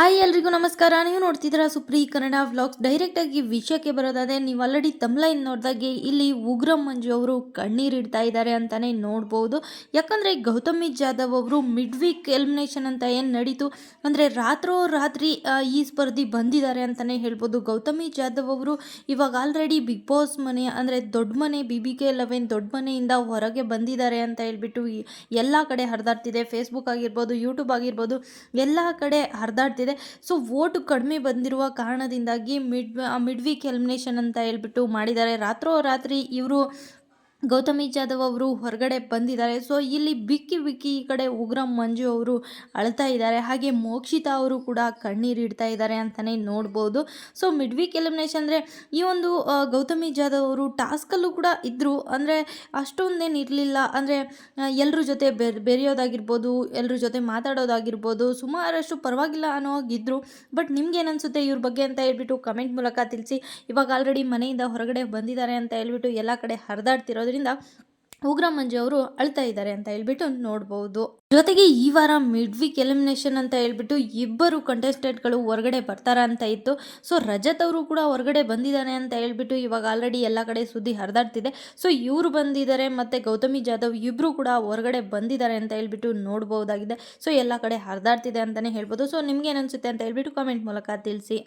Hi ಎಲ್ರಿಗೂ ನಮಸ್ಕಾರ. ನೀವು ನೋಡ್ತಿದ್ದೀರಾ ಸುಪ್ರಿ ಕನ್ನಡ ವ್ಲಾಗ್ಸ್. ಡೈರೆಕ್ಟಾಗಿ ವಿಷಯಕ್ಕೆ ಬರೋದಾದರೆ ನೀವು ಆಲ್ರೆಡಿ ತಮ್ಲೈನ್ ನೋಡಿದಾಗೆ ಇಲ್ಲಿ ಉಗ್ರಂ ಮಂಜು ಅವರು ಕಣ್ಣೀರಿಡ್ತಾ ಇದ್ದಾರೆ ಅಂತಲೇ ನೋಡ್ಬೋದು. ಯಾಕಂದರೆ ಗೌತಮಿ ಜಾಧವ್ ಅವರು ಮಿಡ್ ವೀಕ್ ಎಲಿಮಿನೇಷನ್ ಅಂತ ಏನು ನಡೀತು? ಅಂದರೆ ರಾತ್ರೋ ರಾತ್ರಿ ಈ ಸ್ಪರ್ಧಿ ಬಂದಿದ್ದಾರೆ ಅಂತಲೇ ಹೇಳ್ಬೋದು. ಗೌತಮಿ ಜಾಧವ್ ಅವರು ಇವಾಗ ಆಲ್ರೆಡಿ ಬಿಗ್ ಬಾಸ್ ಮನೆ, ಅಂದರೆ ದೊಡ್ಡ ಮನೆ ಬಿ ಬಿ ಕೆ ಲೆವೆನ್ ದೊಡ್ಡ ಮನೆಯಿಂದ ಹೊರಗೆ ಬಂದಿದ್ದಾರೆ ಅಂತ ಹೇಳ್ಬಿಟ್ಟು ಎಲ್ಲ ಕಡೆ ಹರಿದಾಡ್ತಿದೆ. ಫೇಸ್ಬುಕ್ ಆಗಿರ್ಬೋದು ಯೂಟ್ಯೂಬ್ ಆಗಿರ್ಬೋದು, ಎಲ್ಲ ಕಡೆ ಹರಿದಾಡ್ತಿದೆ. ಸೊ ವೋಟು ಕಡಿಮೆ ಬಂದಿರುವ ಕಾರಣದಿಂದಾಗಿ ಮಿಡ್ ಮಿಡ್ ವೀಕ್ ಎಲಿಮಿನೇಷನ್ ಅಂತ ಹೇಳ್ಬಿಟ್ಟು ಮಾಡಿದ್ದಾರೆ. ರಾತ್ರೋ ರಾತ್ರಿ ಇವರು ಗೌತಮಿ ಜಾಧವ್ ಅವರು ಹೊರಗಡೆ ಬಂದಿದ್ದಾರೆ. ಸೊ ಇಲ್ಲಿ ಬಿಕ್ಕಿ ಬಿಕ್ಕಿ ಈ ಕಡೆ ಉಗ್ರಂ ಮಂಜು ಅವರು ಅಳ್ತಾ ಇದ್ದಾರೆ. ಹಾಗೆ ಮೋಕ್ಷಿತಾ ಅವರು ಕೂಡ ಕಣ್ಣೀರಿಡ್ತಾ ಇದ್ದಾರೆ ಅಂತಲೇ ನೋಡ್ಬೋದು. ಸೊ ಮಿಡ್ ವೀಕ್ ಎಲಿಮಿನೇಷನ್ ಅಂದರೆ ಈ ಒಂದು ಗೌತಮಿ ಜಾಧವ್ ಅವರು ಟಾಸ್ಕಲ್ಲೂ ಕೂಡ ಇದ್ದರು ಅಂದರೆ ಅಷ್ಟೊಂದೇನು ಇರಲಿಲ್ಲ. ಅಂದರೆ ಎಲ್ಲರ ಜೊತೆ ಬೆರ್, ಬೆರೆಯೋದಾಗಿರ್ಬೋದು ಎಲ್ಲರ ಜೊತೆ ಮಾತಾಡೋದಾಗಿರ್ಬೋದು, ಸುಮಾರಷ್ಟು ಪರವಾಗಿಲ್ಲ ಅನ್ನೋ ಹಾಗಿದ್ರು ಬಟ್ ನಿಮ್ಗೇನು ಅನಿಸುತ್ತೆ ಇವ್ರ ಬಗ್ಗೆ ಅಂತ ಹೇಳ್ಬಿಟ್ಟು ಕಮೆಂಟ್ ಮೂಲಕ ತಿಳಿಸಿ. ಇವಾಗ ಆಲ್ರೆಡಿ ಮನೆಯಿಂದ ಹೊರಗಡೆ ಬಂದಿದ್ದಾರೆ ಅಂತ ಹೇಳ್ಬಿಟ್ಟು ಎಲ್ಲ ಕಡೆ ಹರಿದಾಡ್ತಿರೋದ್ರಿಂದ ಉಗ್ರಮಂಜು ಅವರು ಅಳ್ತಾ ಇದ್ದಾರೆ ಅಂತ ಹೇಳ್ಬಿಟ್ಟು ನೋಡ್ಬೋದು. ಜೊತೆಗೆ ಈ ವಾರ ಮಿಡ್ ವೀಕ್ ಎಲಿಮಿನೇಷನ್ ಅಂತ ಹೇಳ್ಬಿಟ್ಟು ಇಬ್ಬರು ಕಂಟೆಸ್ಟೆಂಟ್ಗಳು ಹೊರಗಡೆ ಬರ್ತಾರ ಅಂತ ಇತ್ತು. ಸೊ ರಜತ್ ಅವರು ಕೂಡ ಹೊರಗಡೆ ಬಂದಿದ್ದಾನೆ ಅಂತ ಹೇಳ್ಬಿಟ್ಟು ಇವಾಗ ಆಲ್ರೆಡಿ ಎಲ್ಲ ಕಡೆ ಸುದ್ದಿ ಹರಿದಾಡ್ತಿದೆ. ಸೊ ಇವರು ಬಂದಿದ್ದಾರೆ ಮತ್ತು ಗೌತಮಿ ಜಾಧವ್ ಇಬ್ಬರು ಕೂಡ ಹೊರಗಡೆ ಬಂದಿದ್ದಾರೆ ಅಂತ ಹೇಳ್ಬಿಟ್ಟು ನೋಡ್ಬೋದಾಗಿದೆ. ಸೊ ಎಲ್ಲ ಕಡೆ ಹರಿದಾಡ್ತಿದೆ ಅಂತಲೇ ಹೇಳ್ಬೋದು. ಸೊ ನಿಮ್ಗೆ ಏನು ಅನಿಸುತ್ತೆ ಅಂತ ಹೇಳ್ಬಿಟ್ಟು ಕಾಮೆಂಟ್ ಮೂಲಕ ತಿಳಿಸಿ.